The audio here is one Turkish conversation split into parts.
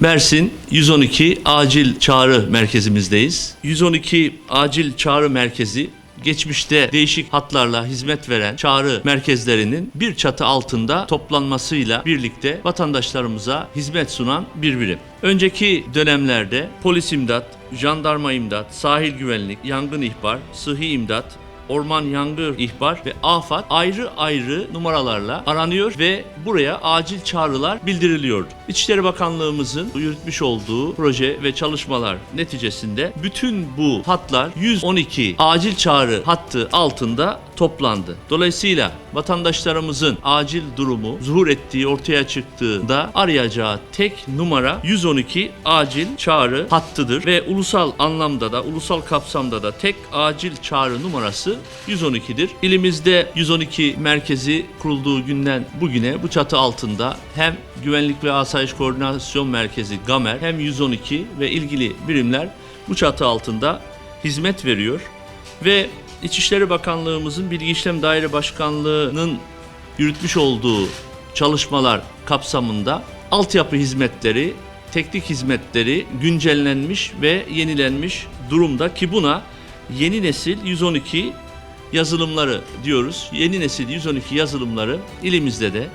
Mersin 112 acil çağrı merkezimizdeyiz. 112 acil çağrı merkezi geçmişte değişik hatlarla hizmet veren çağrı merkezlerinin bir çatı altında toplanmasıyla birlikte vatandaşlarımıza hizmet sunan bir birim. Önceki dönemlerde polis imdat, jandarma imdat, sahil güvenlik, yangın ihbar, sıhhi imdat, orman yangın ihbar ve afet ayrı ayrı numaralarla aranıyor ve buraya acil çağrılar bildiriliyordu. İçişleri Bakanlığımızın yürütmüş olduğu proje ve çalışmalar neticesinde bütün bu hatlar 112 acil çağrı hattı altında toplandı. Dolayısıyla vatandaşlarımızın acil durumu zuhur ettiği ortaya çıktığında arayacağı tek numara 112 acil çağrı hattıdır ve ulusal anlamda da ulusal kapsamda da tek acil çağrı numarası 112'dir. İlimizde 112 merkezi kurulduğu günden bugüne bu çatı altında hem Güvenlik ve Asayiş Koordinasyon Merkezi GAMER hem 112 ve ilgili birimler bu çatı altında hizmet veriyor ve İçişleri Bakanlığımızın Bilgi İşlem Daire Başkanlığı'nın yürütmüş olduğu çalışmalar kapsamında altyapı hizmetleri, teknik hizmetleri güncellenmiş ve yenilenmiş durumda ki buna yeni nesil 112 yazılımları diyoruz. Yeni nesil 112 yazılımları ilimizde de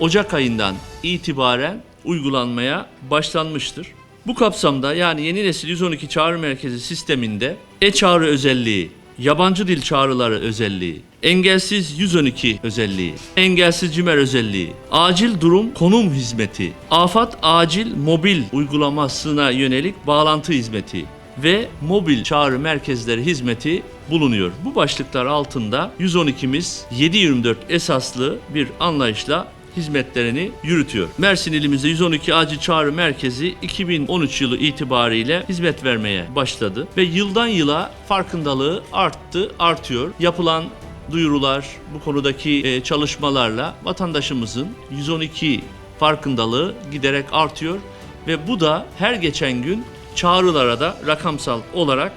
Ocak ayından itibaren uygulanmaya başlanmıştır. Bu kapsamda yani yeni nesil 112 çağrı merkezi sisteminde e-çağrı özelliği, yabancı dil çağrıları özelliği, engelsiz 112 özelliği, engelsiz cimer özelliği, acil durum konum hizmeti, afat acil mobil uygulamasına yönelik bağlantı hizmeti ve mobil çağrı merkezleri hizmeti bulunuyor. Bu başlıklar altında 112'miz 7/24 esaslı bir anlayışla hizmetlerini yürütüyor. Mersin ilimizde 112 acil çağrı merkezi 2013 yılı itibariyle hizmet vermeye başladı ve yıldan yıla farkındalığı arttı, artıyor. Yapılan duyurular, bu konudaki e, çalışmalarla vatandaşımızın 112 farkındalığı giderek artıyor ve bu da her geçen gün çağrılara da rakamsal olarak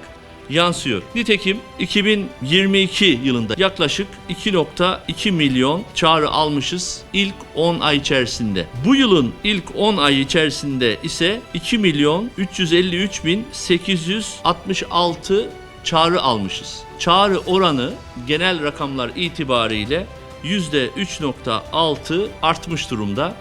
yansıyor. Nitekim 2022 yılında yaklaşık 2.2 milyon çağrı almışız ilk 10 ay içerisinde. Bu yılın ilk 10 ay içerisinde ise 2 milyon 353 bin 866 çağrı almışız. Çağrı oranı genel rakamlar itibariyle %3.6 artmış durumda.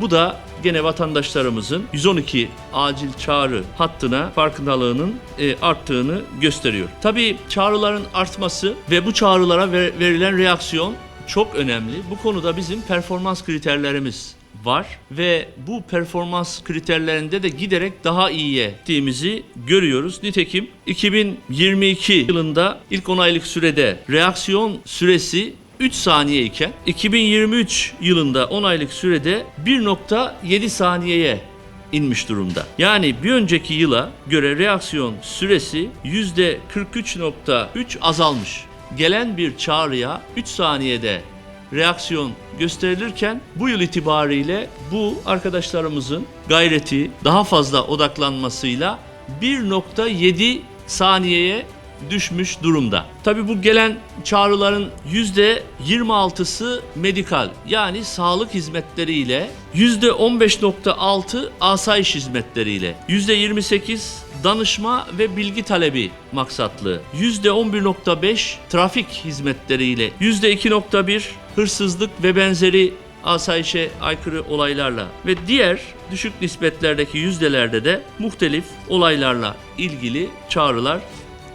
Bu da gene vatandaşlarımızın 112 acil çağrı hattına farkındalığının e, arttığını gösteriyor. Tabii çağrıların artması ve bu çağrılara ver- verilen reaksiyon çok önemli. Bu konuda bizim performans kriterlerimiz var ve bu performans kriterlerinde de giderek daha iyiye gittiğimizi görüyoruz. Nitekim 2022 yılında ilk 10 aylık sürede reaksiyon süresi 3 saniye iken 2023 yılında 10 aylık sürede 1.7 saniyeye inmiş durumda. Yani bir önceki yıla göre reaksiyon süresi %43.3 azalmış. Gelen bir çağrıya 3 saniyede reaksiyon gösterilirken bu yıl itibariyle bu arkadaşlarımızın gayreti daha fazla odaklanmasıyla 1.7 saniyeye düşmüş durumda. Tabi bu gelen çağrıların %26'sı medikal yani sağlık hizmetleriyle, %15.6 asayiş hizmetleriyle, %28 danışma ve bilgi talebi maksatlı, %11.5 trafik hizmetleriyle, %2.1 hırsızlık ve benzeri asayişe aykırı olaylarla ve diğer düşük nispetlerdeki yüzdelerde de muhtelif olaylarla ilgili çağrılar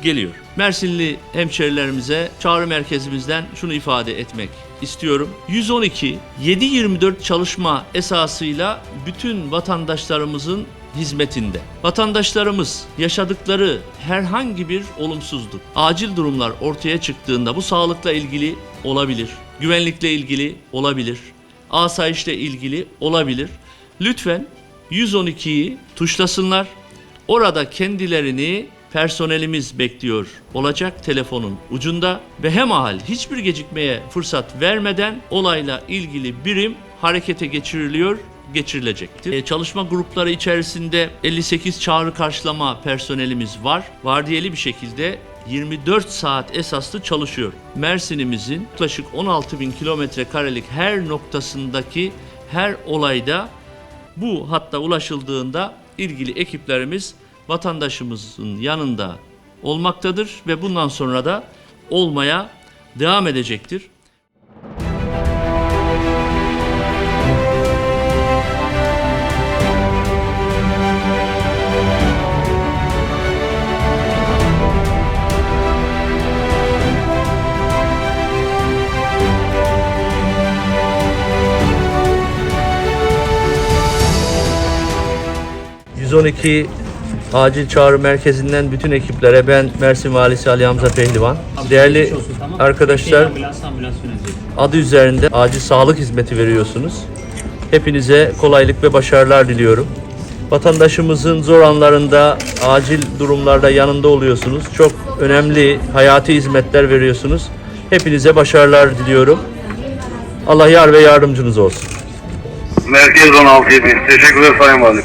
geliyor. Mersinli hemşerilerimize çağrı merkezimizden şunu ifade etmek istiyorum. 112 7/24 çalışma esasıyla bütün vatandaşlarımızın hizmetinde. Vatandaşlarımız yaşadıkları herhangi bir olumsuzluk, acil durumlar ortaya çıktığında bu sağlıkla ilgili olabilir, güvenlikle ilgili olabilir, asayişle ilgili olabilir. Lütfen 112'yi tuşlasınlar. Orada kendilerini personelimiz bekliyor olacak telefonun ucunda ve hemahal hiçbir gecikmeye fırsat vermeden olayla ilgili birim harekete geçiriliyor geçirilecektir. E, çalışma grupları içerisinde 58 çağrı karşılama personelimiz var. Vardiyeli bir şekilde 24 saat esaslı çalışıyor. Mersin'imizin yaklaşık 16 bin kilometre karelik her noktasındaki her olayda Bu hatta ulaşıldığında ilgili ekiplerimiz vatandaşımızın yanında olmaktadır ve bundan sonra da olmaya devam edecektir. ...112 Acil Çağrı Merkezi'nden bütün ekiplere ben Mersin Valisi Ali Hamza Pehlivan. Değerli arkadaşlar adı üzerinde acil sağlık hizmeti veriyorsunuz. Hepinize kolaylık ve başarılar diliyorum. Vatandaşımızın zor anlarında, acil durumlarda yanında oluyorsunuz. Çok önemli hayati hizmetler veriyorsunuz. Hepinize başarılar diliyorum. Allah yar ve yardımcınız olsun. Merkez 16 7. Teşekkürler Sayın Valim.